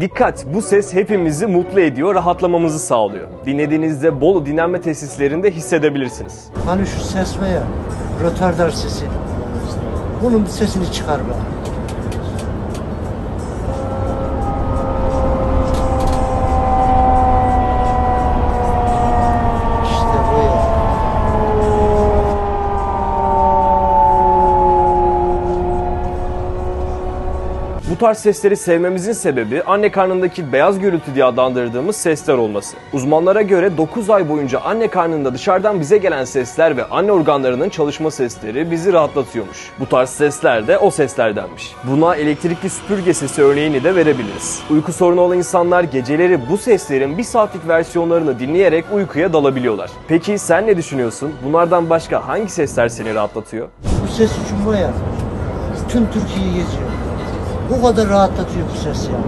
Dikkat! Bu ses hepimizi mutlu ediyor, rahatlamamızı sağlıyor. Dinlediğinizde Bolu dinlenme tesislerinde hissedebilirsiniz. Hani şu ses var ya, rötardar sesi. Bunun sesini çıkar Bu tarz sesleri sevmemizin sebebi anne karnındaki beyaz gürültü diye adlandırdığımız sesler olması. Uzmanlara göre 9 ay boyunca anne karnında dışarıdan bize gelen sesler ve anne organlarının çalışma sesleri bizi rahatlatıyormuş. Bu tarz sesler de o seslerdenmiş. Buna elektrikli süpürge sesi örneğini de verebiliriz. Uyku sorunu olan insanlar geceleri bu seslerin bir saatlik versiyonlarını dinleyerek uykuya dalabiliyorlar. Peki sen ne düşünüyorsun? Bunlardan başka hangi sesler seni rahatlatıyor? Bu ses ya, tüm Türkiye'yi geziyor. Bu kadar rahatlatıyor bu ses ya.